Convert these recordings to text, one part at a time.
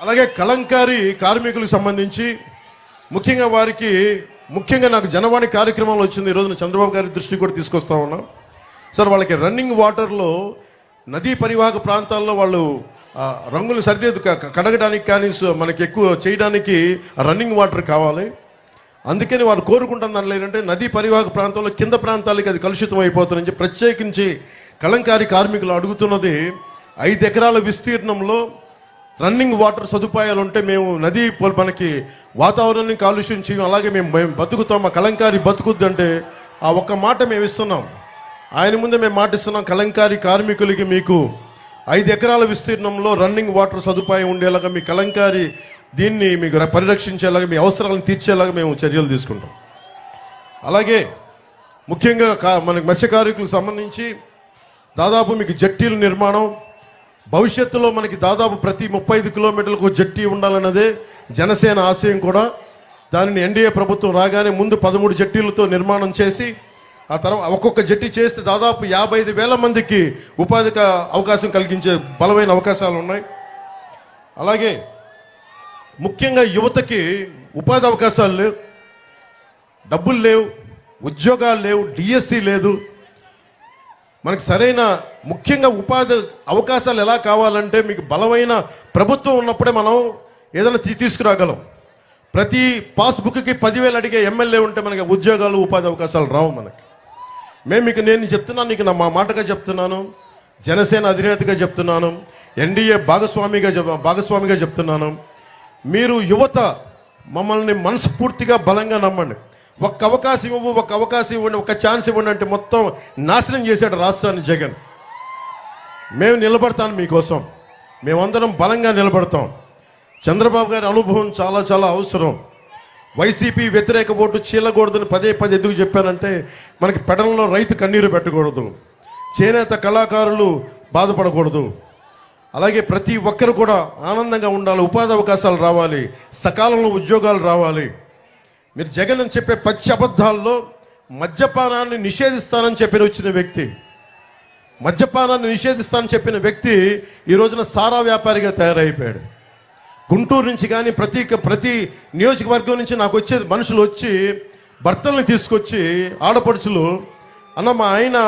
అలాగే కలంకారి కార్మికులకు సంబంధించి ముఖ్యంగా వారికి ముఖ్యంగా నాకు జనవాణి కార్యక్రమంలో వచ్చింది ఈరోజు చంద్రబాబు గారి దృష్టికి కూడా తీసుకొస్తా ఉన్నాం. సార్ వాళ్ళకి రన్నింగ్ వాటర్లో నదీ పరివాహక ప్రాంతాల్లో వాళ్ళు రంగులు సరిదిద్దు క- కడగడానికి కానీ మనకి ఎక్కువ చేయడానికి రన్నింగ్ వాటర్ కావాలి. అందుకని వారు కోరుకుంటున్న దానిలో ఏంటంటే నదీ పరివాహక ప్రాంతంలో కింద ప్రాంతాలకి అది కలుషితం అయిపోతుందని ప్రత్యేకించి కలంకారి కార్మికులు అడుగుతున్నది ఐదు ఎకరాల విస్తీర్ణంలో రన్నింగ్ వాటర్ సదుపాయాలు ఉంటే మేము నదీ మనకి వాతావరణాన్ని కాలుష్యం చేయం అలాగే మేము మేము బతుకుతాం మా కలంకారి బతుకుద్ది అంటే ఆ ఒక్క మాట మేము ఇస్తున్నాం. ఆయన ముందే మేము మాటిస్తున్నాం కలంకారి కార్మికులకి మీకు ఐదు ఎకరాల విస్తీర్ణంలో రన్నింగ్ వాటర్ సదుపాయం ఉండేలాగా మీ కలంకారి దీన్ని మీకు పరిరక్షించేలాగా మీ అవసరాలను తీర్చేలాగా మేము చర్యలు తీసుకుంటాం. అలాగే ముఖ్యంగా కా- మనకి మత్స్యకారులకు సంబంధించి దాదాపు మీకు జట్టీల నిర్మాణం భవిష్యత్తులో మనకి దాదాపు ప్రతి ముప్పై ఐదు కిలోమీటర్లకు జట్టీ జట్టి ఉండాలన్నదే జనసేన ఆశయం కూడా. దానిని ఎన్డీఏ ప్రభుత్వం రాగానే ముందు పదమూడు జట్టీలతో నిర్మాణం చేసి ఆ తర్వాత ఒక్కొక్క జట్టి చేస్తే దాదాపు యాభై ఐదు వేల మందికి ఉపాధి అవకాశం కలిగించే బలమైన అవకాశాలు ఉన్నాయి. అలాగే ముఖ్యంగా యువతకి ఉపాధి అవకాశాలు లేవు. డబ్బులు లేవు ఉద్యోగాలు లేవు డిఎస్సి లేదు. మనకి సరైన ముఖ్యంగా ఉపాధి అవకాశాలు ఎలా కావాలంటే మీకు బలమైన ప్రభుత్వం ఉన్నప్పుడే మనం ఏదైనా తీ- తీసుకురాగలం. ప్రతి పాస్బుక్కి పదివేలు అడిగే ఎమ్మెల్యే ఉంటే మనకి ఉద్యోగాలు ఉపాధి అవకాశాలు రావు మనకి. మేము మీకు నేను చెప్తున్నాను నీకు నా మా మాటగా చెప్తున్నాను జనసేన అధినేతగా చెప్తున్నాను ఎన్డీఏ భాగస్వామిగా భాగస్వామిగా చెప్తున్నాను మీరు యువత మమ్మల్ని మనస్ఫూర్తిగా బలంగా నమ్మండి. ఒక్క అవకాశం ఇవ్వు ఒక అవకాశం ఇవ్వండి ఒక ఛాన్స్ ఇవ్వండి అంటే మొత్తం నాశనం చేశాడు రాష్ట్రాన్ని జగన్. మేము నిలబడతాను మీకోసం. మేమందరం బలంగా నిలబడతాం. చంద్రబాబు గారి అనుభవం చాలా చాలా అవసరం. వైసీపీ వ్యతిరేక ఓటు చీలకూడదని పదే పదే ఎందుకు చెప్పానంటే మనకి పెడలలో రైతు కన్నీరు పెట్టకూడదు. చేనేత కళాకారులు బాధపడకూడదు. అలాగే ప్రతి ఒక్కరు కూడా ఆనందంగా ఉండాలి ఉపాధి అవకాశాలు రావాలి సకాలంలో ఉద్యోగాలు రావాలి. మీరు జగన్ అని చెప్పే పచ్చి అబద్ధాల్లో మద్యపానాన్ని నిషేధిస్తానని చెప్పిన వచ్చిన వ్యక్తి మద్యపానాన్ని నిషేధిస్తానని చెప్పిన వ్యక్తి ఈ రోజున సారా వ్యాపారిగా తయారైపోయాడు. గుంటూరు నుంచి కానీ ప్రతి ప్రతి నియోజకవర్గం నుంచి నాకు వచ్చేది మనుషులు వచ్చి భర్తల్ని తీసుకొచ్చి ఆడపడుచులు అన్న మా ఆయన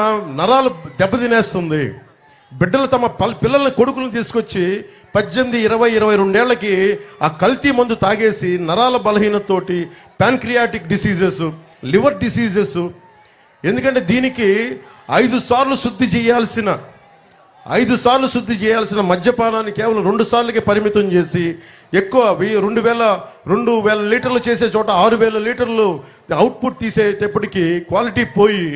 నరాలు దెబ్బతినేస్తుంది బిడ్డలు తమ పల్ పిల్లల్ని కొడుకులను తీసుకొచ్చి పద్దెనిమిది ఇరవై ఇరవై రెండేళ్ళకి ఆ కల్తీ మందు తాగేసి నరాల బలహీనతోటి ప్యాన్క్రియాటిక్ డిసీజెస్ లివర్ డిసీజెస్ ఎందుకంటే దీనికి ఐదు సార్లు శుద్ధి చేయాల్సిన ఐదు సార్లు శుద్ధి చేయాల్సిన మద్యపానాన్ని కేవలం రెండు సార్లకే పరిమితం చేసి ఎక్కువ వెయ్యి రెండు వేల రెండు వేల లీటర్లు చేసే చోట ఆరు వేల లీటర్లు అవుట్పుట్ తీసేటప్పటికి క్వాలిటీ పోయి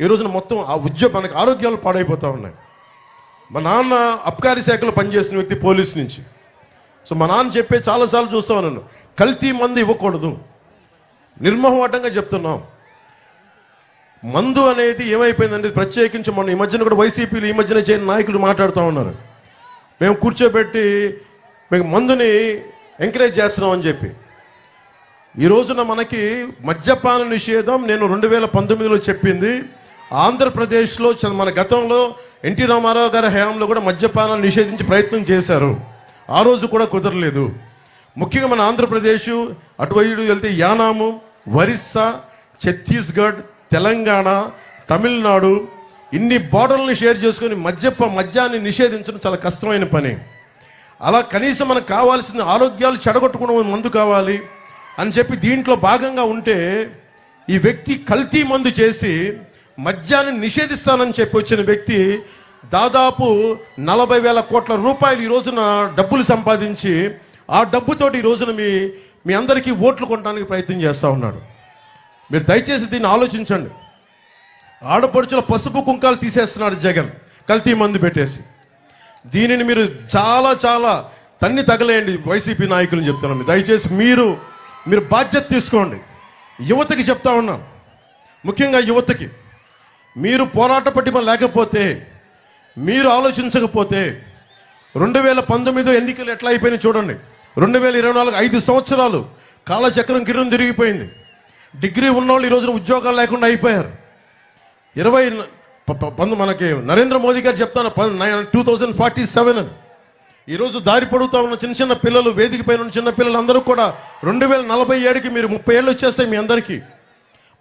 ఈ రోజున మొత్తం ఆ ఉద్యోగం మనకి ఆరోగ్యాలు పాడైపోతూ ఉన్నాయి. మా నాన్న అబ్కారీ శాఖలో పనిచేసిన వ్యక్తి పోలీస్ నుంచి. సో మా నాన్న చెప్పే చాలాసార్లు చూస్తా ఉన్నాను కల్తీ మందు ఇవ్వకూడదు. నిర్మోహమాటంగా చెప్తున్నాం. మందు అనేది ఏమైపోయిందంటే ప్రత్యేకించి మొన్న ఈ మధ్యన కూడా వైసీపీలు ఈ మధ్యన చేయని నాయకులు మాట్లాడుతూ ఉన్నారు. మేము కూర్చోబెట్టి మీకు మందుని ఎంకరేజ్ చేస్తున్నాం అని చెప్పి. ఈ రోజున మనకి మద్యపాన నిషేధం నేను రెండు వేల పంతొమ్మిదిలో చెప్పింది. ఆంధ్రప్రదేశ్లో చ- మన గతంలో ఎన్టీ రామారావు గారి హయాంలో కూడా మద్యపానాన్ని నిషేధించి ప్రయత్నం చేశారు. ఆ రోజు కూడా కుదరలేదు. ముఖ్యంగా మన ఆంధ్రప్రదేశ్ అటువైపు వెళ్తే యానాము ఒరిస్సా ఛత్తీస్గఢ్ తెలంగాణ తమిళనాడు ఇన్ని బార్డర్లను షేర్ చేసుకొని మద్యప మద్యాన్ని నిషేధించడం చాలా కష్టమైన పని. అలా కనీసం మనకు కావాల్సిన ఆరోగ్యాలు చెడగొట్టుకున్న మందు కావాలి అని చెప్పి దీంట్లో భాగంగా ఉంటే ఈ వ్యక్తి కల్తీ మందు చేసి మద్యాన్ని నిషేధిస్తానని చెప్పి వచ్చిన వ్యక్తి దాదాపు నలభై వేల కోట్ల రూపాయలు ఈ రోజున డబ్బులు సంపాదించి ఆ డబ్బుతోటి ఈ రోజున మీ మీ అందరికీ ఓట్లు కొనడానికి ప్రయత్నం చేస్తూ ఉన్నాడు. మీరు దయచేసి దీన్ని ఆలోచించండి. ఆడపడుచుల పసుపు కుంకాలు తీసేస్తున్నాడు జగన్ కల్తీ మందు పెట్టేసి. దీనిని మీరు చాలా చాలా తన్ని తగలేయండి వైసీపీ నాయకులు చెప్తున్నాను దయచేసి మీరు మీరు బాధ్యత తీసుకోండి. యువతకి చెప్తా ఉన్నాను. ముఖ్యంగా యువతకి. మీరు పోరాట పట్టిమ లేకపోతే మీరు ఆలోచించకపోతే రెండు వేల పంతొమ్మిది ఎన్నికలు ఎట్లా అయిపోయినాయి చూడండి. రెండు వేల ఇరవై నాలుగు ఐదు సంవత్సరాలు కాలచక్రం కిరణం తిరిగిపోయింది. డిగ్రీ ఉన్నవాళ్ళు ఈ రోజున ఉద్యోగాలు లేకుండా అయిపోయారు. ఇరవై ప- పంతొమ్మిది మనకి నరేంద్ర మోదీ గారు చెప్తాను టూ థౌజండ్ ఫార్టీ సెవెన్. అని ఈరోజు దారి పడుతూ ఉన్న చిన్న చిన్న పిల్లలు వేదిక పైన ఉన్న చిన్న పిల్లలు అందరూ కూడా రెండు వేల నలభై ఏడుకి మీరు ముప్పై ఏళ్ళు వచ్చేస్తాయి మీ అందరికీ.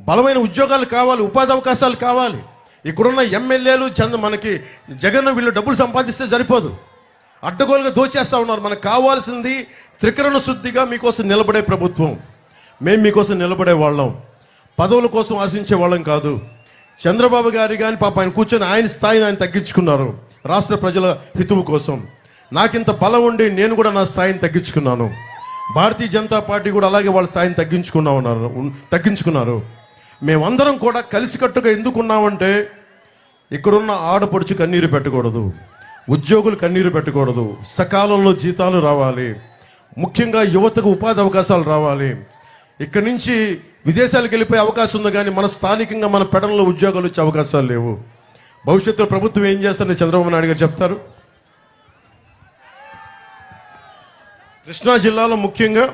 బలమైన ఉద్యోగాలు కావాలి ఉపాధి అవకాశాలు కావాలి. ఇక్కడున్న ఎమ్మెల్యేలు చంద మనకి జగన్ వీళ్ళు డబ్బులు సంపాదిస్తే సరిపోదు. అడ్డగోలుగా దోచేస్తా ఉన్నారు. మనకు కావాల్సింది త్రికరణ శుద్ధిగా మీకోసం నిలబడే ప్రభుత్వం. మేము మీకోసం నిలబడే వాళ్ళం. పదవుల కోసం ఆశించే వాళ్ళం కాదు. చంద్రబాబు గారి కానీ పాప ఆయన కూర్చొని ఆయన స్థాయిని ఆయన తగ్గించుకున్నారు. రాష్ట్ర ప్రజల హితువు కోసం. నాకింత బలం ఉండి నేను కూడా నా స్థాయిని తగ్గించుకున్నాను. భారతీయ జనతా పార్టీ కూడా అలాగే వాళ్ళ స్థాయిని తగ్గించుకున్నా ఉన్నారు తగ్గించుకున్నారు. మేమందరం కూడా కలిసికట్టుగా ఎందుకున్నామంటే ఇక్కడున్న ఆడపడుచు కన్నీరు పెట్టకూడదు ఉద్యోగులు కన్నీరు పెట్టకూడదు సకాలంలో జీతాలు రావాలి ముఖ్యంగా యువతకు ఉపాధి అవకాశాలు రావాలి. ఇక్కడి నుంచి విదేశాలకు వెళ్ళిపోయే అవకాశం ఉంది కానీ మన స్థానికంగా మన పెడల్లో ఉద్యోగాలు వచ్చే అవకాశాలు లేవు. భవిష్యత్తులో ప్రభుత్వం ఏం చేస్తారని చంద్రబాబు నాయుడు గారు చెప్తారు. కృష్ణా జిల్లాలో ముఖ్యంగా